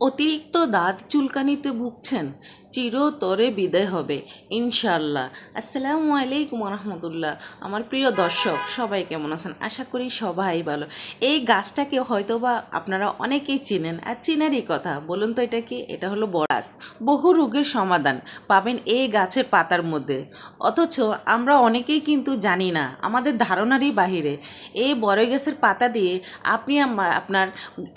অতিরিক্ত দাঁত চুলকানিতে ভুগছেন, চিরতরে বিদায় হবে ইনশাল্লাহ আসসালামু আলাইকুম রহমতুল্লাহ আমার প্রিয় দর্শক, সবাই কেমন আছেন? আশা করি সবাই ভালো। এই গাছটাকে হয়তোবা আপনারা অনেকেই চিনেন, আর চিনারই কথা। বলুন তো এটা কি? এটা হলো বরাস। বহু রোগের সমাধান পাবেন এই গাছের পাতার মধ্যে। অথচ আমরা অনেকেই কিন্তু জানি না, আমাদের ধারণারই বাহিরে। এই বড়ই গাছের পাতা দিয়ে আপনি আপনার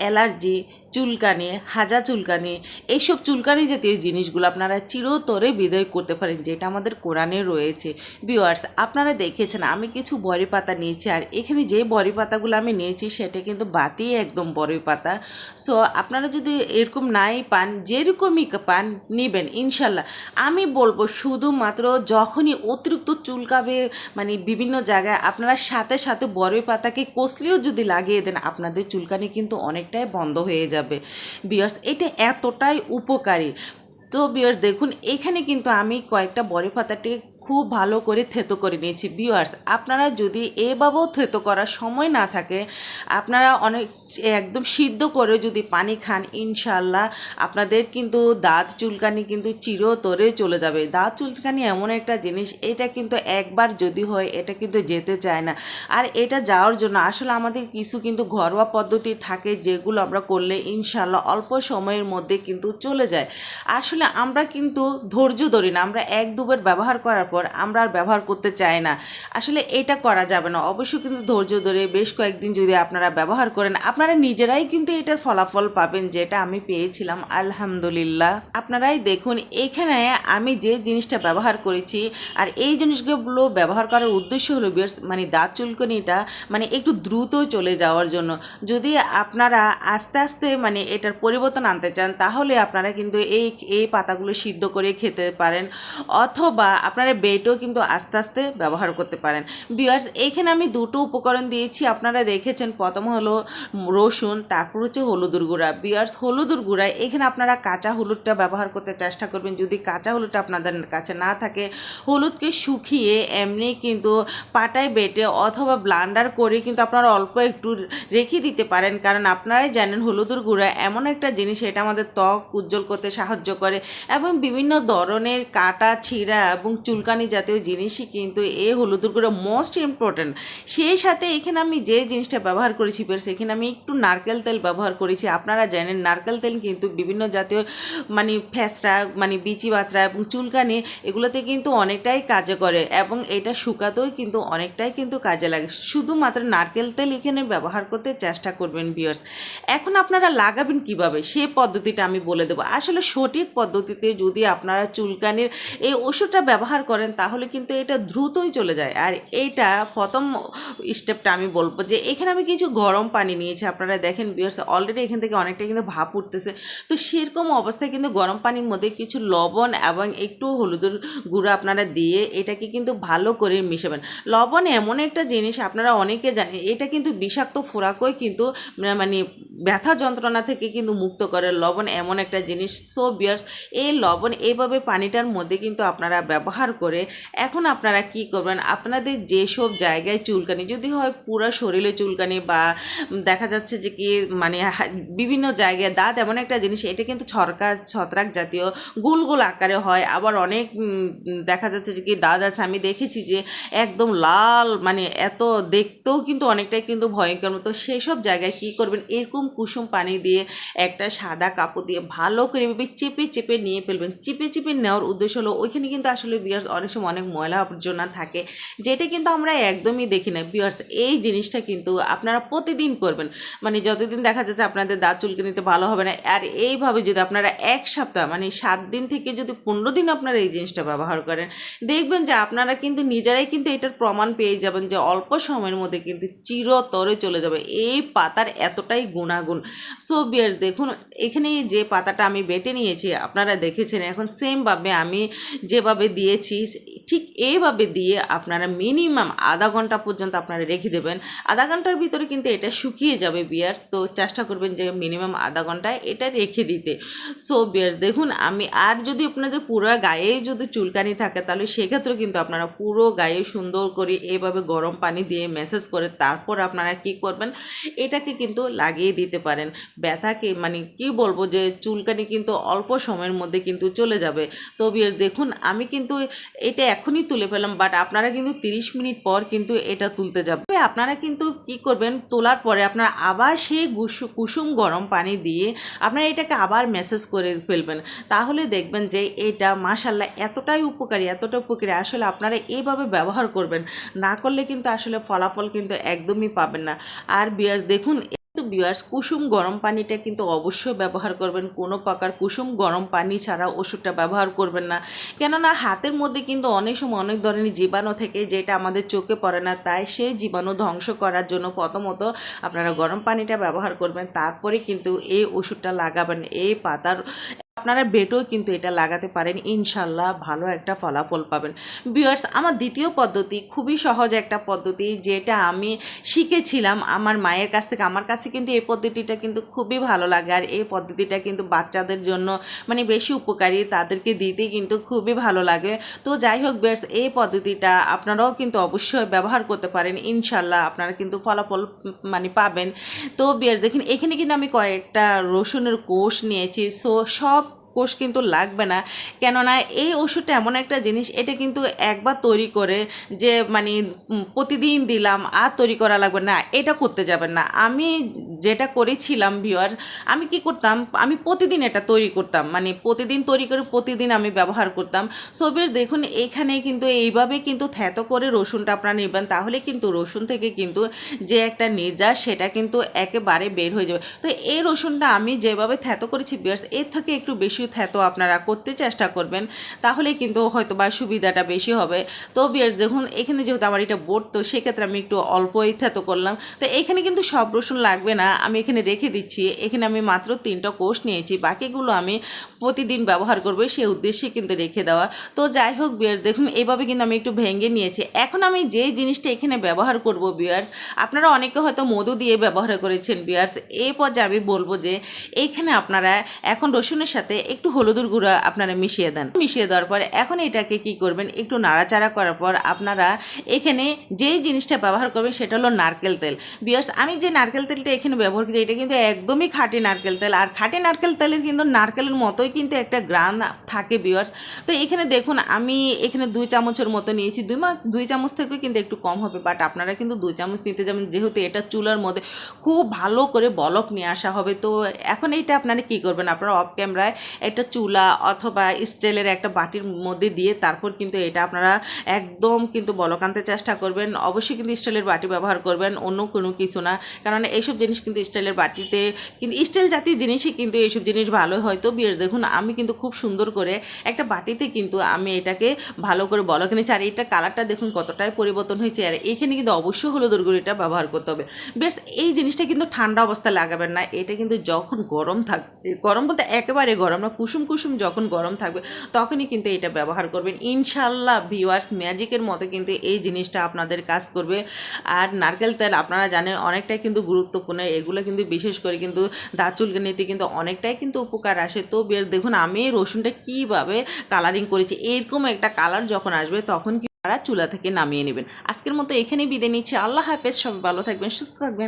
অ্যালার্জি, চুলকানি হাজা চুলকানি। এইসব চুলকানি জাতীয় জিনিসগুলো আপনারা চিরতরে বিদায় করতে পারেন, যেটা আমাদের কোরআনে রয়েছে। ভিউয়ার্স, আপনারা দেখেছেন, আমি কিছু বড়ি পাতা নিয়েছি, আর এখানে যে বড়ি পাতাগুলো আমি নিয়েছি, সেটা কিন্তু বাতি একদম বড়ি পাতা। সো আপনারা যদি এরকম নাই পান, যেরকমই পান, নেবেন, ইনশাল্লাহ। আমি বলব, শুধুমাত্র যখনই অতিরিক্ত চুলকাবে মানে বিভিন্ন জায়গায় আপনারা সাথে সাথে বড়ই পাতাকে কষলেও যদি লাগিয়ে দেন, আপনাদের চুলকানি কিন্তু অনেকটাই বন্ধ হয়ে যাবে। বিয়ার্স এটা এতটাই উপকারী। তো বিয়ার্স দেখুন এখানে কিন্তু আমি কয়েকটা বড়ি পাতাটি খুব ভালো করে থেতো করে নিয়েছি। বিয়ার্স আপনারা যদি এভাবেও থেতো করার সময় না থাকে, আপনারা অনেক, একদম সিদ্ধ করে যদি পানি খান ইনশাল্লাহ আপনাদের কিন্তু দাঁত চুলকানি কিন্তু চিরতরে চলে যাবে। দাঁত চুলকানি এমন একটা জিনিস, এটা কিন্তু একবার যদি হয়, এটা কিন্তু যেতে চায় না। আর এটা যাওয়ার জন্য, আসলে আমাদের কিছু কিন্তু ঘরোয়া পদ্ধতি থাকে যেগুলো আমরা করলে ইনশাল্লাহ অল্প সময়ের মধ্যে কিন্তু চলে যায়। আসলে আমরা কিন্তু ধৈর্য ধরি না, আমরা এক দুবার ব্যবহার করার পর আমরা আর ব্যবহার করতে চাই না। আসলে এটা করা যাবে না। অবশ্যই কিন্তু ধৈর্য ধরে বেশ কয়েকদিন যদি আপনারা ব্যবহার করেন, আপনারা নিজেরাই কিন্তু এটার ফলাফল পাবেন যেটা আমি পেয়েছিলাম। আলহামদুলিল্লাহ। আপনারাই দেখুন, এখানে আমি যে জিনিসটা ব্যবহার করেছি, আর এই জিনিসগুলো ব্যবহার করার উদ্দেশ্য হলো বিয়ার্স মানে দাঁত চুলকনিটা মানে একটু দ্রুত চলে যাওয়ার জন্য। যদি আপনারা আস্তে আস্তে মানে এটার পরিবর্তন আনতে চান, তাহলে আপনারা কিন্তু এই এই পাতাগুলো সিদ্ধ করে খেতে পারেন। অথবা আপনারা বেটও কিন্তু আস্তে আস্তে ব্যবহার করতে পারেন। বিয়ার্স এখানে আমি দুটো উপকরণ দিয়েছি, আপনারা দেখেছেন। প্রথম হলো রসুন, তারপর হচ্ছে হলুদের গুঁড়া। বিয়ার্স হলুদের গুঁড়া, এখানে আপনারা কাঁচা হলুদটা ব্যবহার করতে চেষ্টা করবেন। যদি কাঁচা হলুদটা আপনাদের কাছে না থাকে, হলুদকে শুকিয়ে এমনি কিন্তু পাটায় বেটে অথবা ব্লান্ডার করে কিন্তু আপনারা অল্প একটু রেখে দিতে পারেন। কারণ আপনারাই জানেন, হলুদের গুঁড়া এমন একটা জিনিস, এটা আমাদের ত্বক উজ্জ্বল করতে সাহায্য করে এবং বিভিন্ন ধরনের কাটা, ছিঁড়া এবং চুলকানি জাতীয় জিনিসই কিন্তু এ হলুদের গুঁড়া মোস্ট ইম্পর্ট্যান্ট সেই সাথে এখানে আমি যে জিনিসটা ব্যবহার করেছি, বেশ এখানে আমি একটু নারকেল তেল ব্যবহার করেছি। আপনারা জানেন, নারকেল তেল কিন্তু বিভিন্ন জাতীয় মানে ফ্যাসরা মানে বিচি বাচড়া এবং চুলকানি, এগুলোতে কিন্তু অনেকটাই কাজে করে এবং এটা শুকাতেও কিন্তু অনেকটাই কিন্তু কাজে লাগে। শুধুমাত্র নারকেল তেল এখানে ব্যবহার করতে চেষ্টা করবেন বিয়ার্স এখন আপনারা লাগাবেন কীভাবে? সে পদ্ধতিটা আমি বলে দেবো। আসলে সঠিক পদ্ধতিতে যদি আপনারা চুলকানির এই ওষুধটা ব্যবহার করেন তাহলে কিন্তু এটা দ্রুতই চলে যায়। আর এইটা প্রথম স্টেপটা আমি বলব যে, এখানে আমি কিছু গরম পানি নিয়েছি, আপনারা দেখেন বিয়ার্স অলরেডি এখান থেকে অনেকটা কিন্তু ভাপ উঠতেছে। তো সেরকম অবস্থায় কিন্তু গরম পানির মধ্যে কিছু লবণ এবং একটু হলুদের গুঁড়ো আপনারা দিয়ে এটাকে কিন্তু ভালো করে মিশাবেন। লবণ এমন একটা জিনিস, আপনারা অনেকে জানেন, এটা কিন্তু বিষাক্ত ফোরাকই কিন্তু মানে ব্যথা যন্ত্রণা থেকে কিন্তু মুক্ত করে। লবণ এমন একটা জিনিস। সো বিয়ার্স এই লবণ এইভাবে পানিটার মধ্যে কিন্তু আপনারা ব্যবহার করে এখন আপনারা কি করবেন? আপনাদের যেসব জায়গায় চুলকানি, যদি হয় পুরো শরীরে চুলকানি বা দেখা যাচ্ছে যে কি মানে বিভিন্ন জায়গায় দাঁত এমন একটা জিনিস, এটা কিন্তু ছরকা, ছত্রাক জাতীয় গোল গোল আকারে হয়। আবার অনেক দেখা যাচ্ছে যে কি দাঁত আছে, আমি দেখেছি যে একদম লাল মানে এত দেখতেও কিন্তু অনেকটাই কিন্তু ভয়ঙ্কর মতো। সেই সব জায়গায় কি করবেন? এরকম কুসুম পানি দিয়ে একটা সাদা কাপড় দিয়ে ভালো করে চেপে চেপে নিয়ে ফেলবেন। চেপে চেপে নেওয়ার উদ্দেশ্য হলো ওইখানে কিন্তু আসলে বিয়ার্স অনেক সময় অনেক ময়লা আবর্জনা থাকে, যেটা কিন্তু আমরা একদমই দেখি না। বিয়ার্স এই জিনিসটা কিন্তু আপনারা প্রতিদিন করবেন। মানে যতদিন দেখা যাচ্ছে আপনাদের দাঁত চুলকে নিতে ভালো হবে না, আর এইভাবে যদি আপনারা এক সপ্তাহ মানে সাত দিন থেকে যদি পনেরো দিন আপনারা এই জিনিসটা ব্যবহার করেন, দেখবেন যে আপনারা কিন্তু নিজেরাই কিন্তু এটার প্রমাণ পেয়ে যাবেন যে অল্প সময়ের মধ্যে কিন্তু চিরতরে চলে যাবে। এই পাতার এতটাই গুণাগুণ। সো বিয়ার্স দেখুন, এখানে যে পাতাটা আমি বেটে নিয়েছি, আপনারা দেখেছেন, এখন সেমভাবে আমি যেভাবে দিয়েছি ঠিক এইভাবে দিয়ে আপনারা মিনিমাম আধা ঘণ্টা পর্যন্ত আপনারা রেখে দেবেন। আধা ঘণ্টার ভিতরে কিন্তু এটা শুকিয়ে যাবে বিয়ার্স তো চেষ্টা করবেন যে মিনিমাম আধা ঘন্টায় এটা রেখে দিতে। সো বিয়ার্স দেখুন, আমি আর যদি আপনাদের পুরো গায়ে যদি চুলকানি থাকে, তাহলে সেক্ষেত্রেও কিন্তু আপনারা পুরো গায়ে সুন্দর করে এইভাবে গরম পানি দিয়ে মেসেজ করে তারপর আপনারা কি করবেন? এটাকে কিন্তু লাগিয়ে দিতে পারেন। ব্যথাকে মানে কি বলব যে চুলকানি কিন্তু অল্প সময়ের মধ্যে কিন্তু চলে যাবে। তো বিয়ার্স দেখুন, আমি কিন্তু এটা এখনই তুলে ফেলাম বাট আপনারা কিন্তু 30 মিনিট পর কিন্তু এটা তুলতে যাবে আপনারা কিন্তু কি করবেন, তোলার পরে আপনারা আবার সেই কুসুম গরম পানি দিয়ে আপনারা এটাকে আবার মেসেজ করে ফেলবেন। তাহলে দেখবেন যে এটা মাশাল্লাহ এতটাই উপকারী, এতটা উপকারী। আসলে আপনারা এইভাবে ব্যবহার করবেন, না করলে কিন্তু আসলে ফলাফল কিন্তু একদমই পাবেন না। আর বিয়ার্স দেখুন বিয়ার্স কুসুম গরম পানিটা কিন্তু অবশ্যই ব্যবহার করবেন। কোনো প্রকার কুসুম গরম পানি ছাড়া ওষুধটা ব্যবহার করবেন না। কেননা হাতের মধ্যে কিন্তু অনেক সময় অনেক ধরনের জীবাণু থেকে যেটা আমাদের চোখে পড়ে না, তাই সেই জীবাণু ধ্বংস করার জন্য প্রথমত আপনারা গরম পানিটা ব্যবহার করবেন, তারপরে কিন্তু এই ওষুধটা লাগাবেন, এই পাতার আপনারা বেটও কিন্তু এটা লাগাতে পারেন। ইনশাল্লাহ ভালো একটা ফলাফল পাবেন। বিয়ার্স আমার দ্বিতীয় পদ্ধতি, খুবই সহজ একটা পদ্ধতি যেটা আমি শিখেছিলাম আমার মায়ের কাছ থেকে। আমার কাছে কিন্তু এই পদ্ধতিটা কিন্তু খুবই ভালো লাগে আর এই পদ্ধতিটা কিন্তু বাচ্চাদের জন্য মানে বেশি উপকারী, তাদেরকে দিতে কিন্তু খুবই ভালো লাগে। তো যাই হোক বিয়ার্স এই পদ্ধতিটা আপনারাও কিন্তু অবশ্যই ব্যবহার করতে পারেন। ইনশাল্লাহ আপনারা কিন্তু ফলাফল মানে পাবেন। তো বিয়ার্স দেখেন, এখানে কিন্তু আমি কয়েকটা রসুনের কোষ নিয়েছি। সো সব কোষ কিন্তু লাগবে না। কেননা এই ওষুধটা এমন একটা জিনিস, এটা কিন্তু একবার তৈরি করে যে মানে প্রতিদিন দিলাম, আর তৈরি করা লাগবে না, এটা করতে যাবেন না। আমি যেটা করেছিলাম ভিওয়ার আমি কি করতাম, আমি প্রতিদিন এটা তৈরি করতাম মানে প্রতিদিন তৈরি করে প্রতিদিন আমি ব্যবহার করতাম। সো বেশ দেখুন, এখানে কিন্তু এইভাবে কিন্তু থ্যাতো করে রসুনটা আপনারা নেবেন, তাহলে কিন্তু রসুন থেকে কিন্তু যে একটা নির্যাস, সেটা কিন্তু একেবারে বের হয়ে যাবে। তো এই রসুনটা আমি যেভাবে থ্যাতো করেছি বিয়ার্স এর থেকে একটু বেশি থ্যাতো আপনারা করতে চেষ্টা করবেন তাহলে কিন্তু হয়তো বা সুবিধাটা বেশি হবে। তো বিয়ার্স, দেখুন, এখানে যেহেতু আমার এটা বোর্ড তো সেক্ষেত্রে আমি একটু অল্পই থ্যাতো করলাম। তো এখানে কিন্তু সব রসুন লাগবে না, আমি এখানে রেখে দিচ্ছি। এখানে আমি মাত্র তিনটা কোষ নিয়েছি, বাকিগুলো আমি প্রতিদিন ব্যবহার করব, সেই উদ্দেশ্যে কিন্তু রেখে দেওয়া। তো যাই হোক বিয়ার্স, দেখুন এইভাবে কিন্তু আমি একটু ভেঙে নিয়েছি। এখন আমি যে জিনিসটা এখানে ব্যবহার করব বিয়ার্স, আপনারা অনেকে হয়তো মধু দিয়ে ব্যবহার করেছেন বিয়ার্স এই পর্যায়ে আমি বলব যে এইখানে আপনারা এখন রসুনের সাথে একটু হলুদের গুঁড়া আপনারা মিশিয়ে দেন। মিশিয়ে দেওয়ার পর এখন এটাকে কি করবেন? একটু নাড়াচাড়া করার পর আপনারা এখানে যেই জিনিসটা ব্যবহার করবেন সেটা হলো নারকেল তেল। বিয়ার্স, আমি যে নারকেল তেলটা এখানে ব্যবহার করছি এটা কিন্তু একদমই খাঁটি নারকেল তেল। আর খাঁটি নারকেল তেলের কিন্তু নারকেলের মতোই কিন্তু একটা গ্রান থাকে বিয়ার্স। তো এখানে দেখুন, আমি এখানে দুই চামচের মতো নিয়েছি। দুই মাস দুই চামচ থেকেও কিন্তু একটু কম হবে বাট আপনারা কিন্তু দুই চামচ নিতে যাবেন। যেহেতু এটা চুলার মধ্যে খুব ভালো করে বলক নিয়ে আসা হবে, তো এখন এইটা আপনারা কী করবেন? আপনারা অফ ক্যামেরায় একটা চুলা অথবা স্টিলের একটা বাটির মধ্যে দিয়ে তারপর কিন্তু এটা আপনারা একদম কিন্তু বলক আনতে চেষ্টা করবেন। অবশ্যই কিন্তু স্টিলের বাটি ব্যবহার করবেন, অন্য কোনো কিছু না। কারণ এইসব জিনিস কিন্তু স্টিলের বাটিতে কিন্তু স্টিল জাতীয় জিনিসই কিন্তু এইসব জিনিস ভালো হয়তো বিয়ের দেখুন, আমি কিন্তু খুব সুন্দর করে একটা বাটিতে কিন্তু আমি এটাকে ভালো করে বলক নিয়েছি আর এটা কালারটা দেখুন কতটাই পরিবর্তন হয়েছে। আর এখানে কিন্তু অবশ্যই হলুদের গুঁড়িটা ব্যবহার করতে হবে। বেশ এই জিনিসটা কিন্তু ঠান্ডা অবস্থায় লাগাবেন না। এটা কিন্তু যখন গরম থাক, গরম বলতে একেবারে গরম কুসুম কুসুম যখন গরম থাকবে, তখনই কিন্তু এটা ব্যবহার করবেন। ইনশাল্লাহ ভিওয়ার্স ম্যাজিকের মতো কিন্তু এই জিনিসটা আপনাদের কাজ করবে। আর নারকেল তেল আপনারা জানেন অনেকটাই কিন্তু গুরুত্বপূর্ণ, এগুলো কিন্তু বিশেষ করে কিন্তু দাঁত চুলকানিতে কিন্তু অনেকটাই কিন্তু উপকার আসে। তো বেশ দেখুন আমি রসুনটা কীভাবে কালারিং করেছি, এরকম একটা কালার যখন আসবে, তখন আপনারা চুলা থেকে নামিয়ে নেবেন। আজকের মতো এখানেই বিদায় নিচ্ছি। আল্লাহ হাফেজ, সবাই ভালো থাকবেন, সুস্থ থাকবেন।